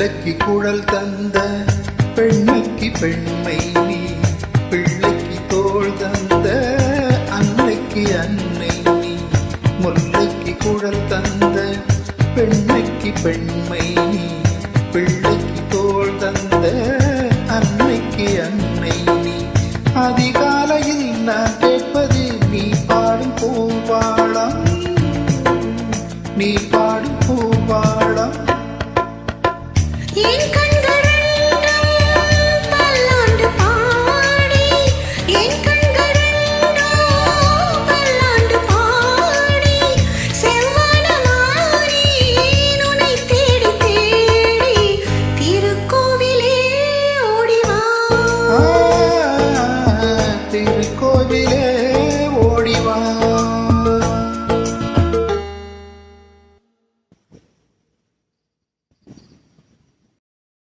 குலக்கி குழல் தந்த பெண்மைக்கு பெண்மை நீ பிள்ளைக்கு தோல் தந்த அன்னைக்கு அன்னை நீ முல்லைக்கு குழல் தந்த பெண்மைக்கு பெண்மை நீ பிள்ளைக்கு தோல் தந்த 電化